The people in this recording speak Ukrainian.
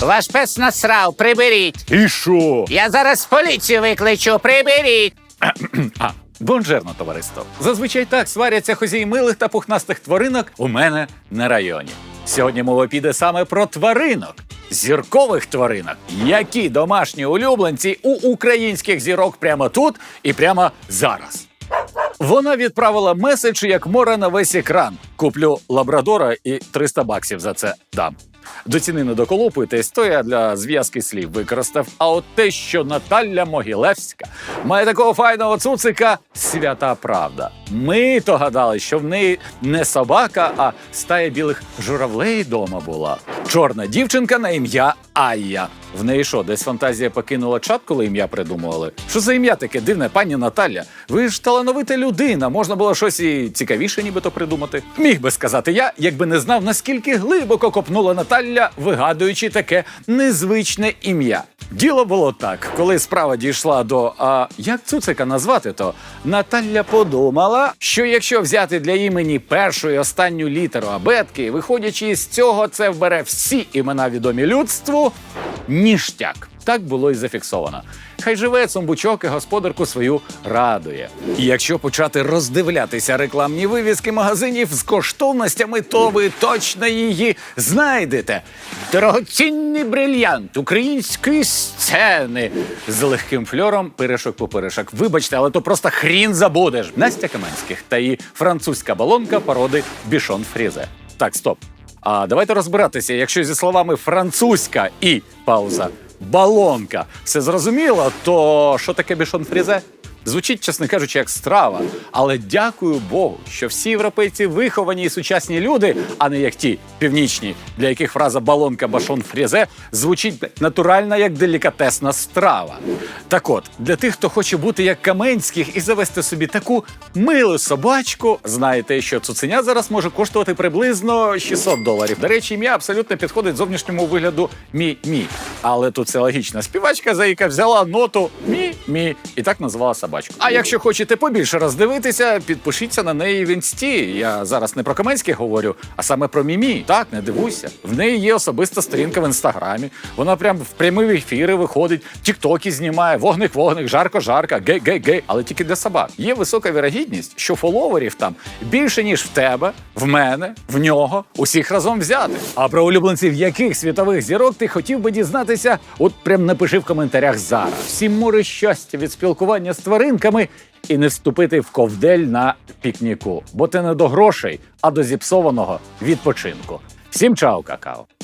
Ваш пес насрав, приберіть. І що? Я зараз поліцію викличу, приберіть. А, бонжерно, товариство. Зазвичай так сваряться хозяї милих та пухнастих тваринок у мене на районі. Сьогодні мова піде саме про тваринок, зіркових тваринок, які домашні улюбленці у українських зірок прямо тут і прямо зараз. Вона відправила меседж як море на весь екран. Куплю лабрадора і 300 баксів за це дам. До ціни не доколупуйтесь, то я для зв'язки слів використав. А от те, що Наталя Могилевська має такого файного цуцика, свята правда. Ми то гадали, що в неї не собака, а стая білих журавлей дома була. Чорна дівчинка на ім'я Айя. В неї що, десь фантазія покинула чат, коли ім'я придумували? Що за ім'я таке дивне, пані Наталя? Ви ж талановита людина, можна було щось і цікавіше, нібито придумати. Міг би сказати я, якби не знав, наскільки глибоко копнула Наталя, вигадуючи таке незвичне ім'я. Діло було так, коли справа дійшла до а як цуцика назвати, то Наталя подумала, що якщо взяти для імені першу і останню літеру абетки, виходячи з цього, це вбере всі імена відомі людству. Ніштяк. Так було і зафіксовано. Хай живе цумбучок і господарку свою радує. І якщо почати роздивлятися рекламні вивіски магазинів з коштовностями, то ви точно її знайдете. Дорогоцінний брильянт української сцени з легким фльором пиришок по пиришок. Вибачте, але то просто хрін забудеш. Настя Каменських та її французька балонка породи Бішон Фрізе. Так, стоп. А давайте розбиратися, якщо зі словами французька і пауза балонка все зрозуміло, то що таке бішон фрізе? Звучить, чесно кажучи, як страва. Але дякую Богу, що всі європейці виховані і сучасні люди, а не як ті північні, для яких фраза балонка башон фрізе звучить натурально як делікатесна страва. Так от, для тих, хто хоче бути як Каменських і завести собі таку милу собачку, знаєте, що цуценя зараз може коштувати приблизно 600 доларів. До речі, ім'я абсолютно підходить зовнішньому вигляду мі-мі. Але тут це логічна співачка, за яка взяла ноту мі-мі і так назвала собачку. А якщо хочете побільше роздивитися, підпишіться на неї в інсті. Я зараз не про Каменських говорю, а саме про Мімі. Так, не дивуйся. В неї є особиста сторінка в інстаграмі. Вона прям в прямі ефіри виходить, тіктоки знімає, вогник, вогник, жарко, жарко, гей, гей, гей, але тільки для собак. Є висока вірогідність, що фоловерів там більше ніж в тебе, в мене, в нього, усіх разом взяти. А про улюбленців яких світових зірок ти хотів би дізнатися? От прям напиши в коментарях зараз. Всім море щастя від спілкування з тваринками і не вступити в ковдель на пікніку, бо ти не до грошей, а до зіпсованого відпочинку. Всім чао, какао!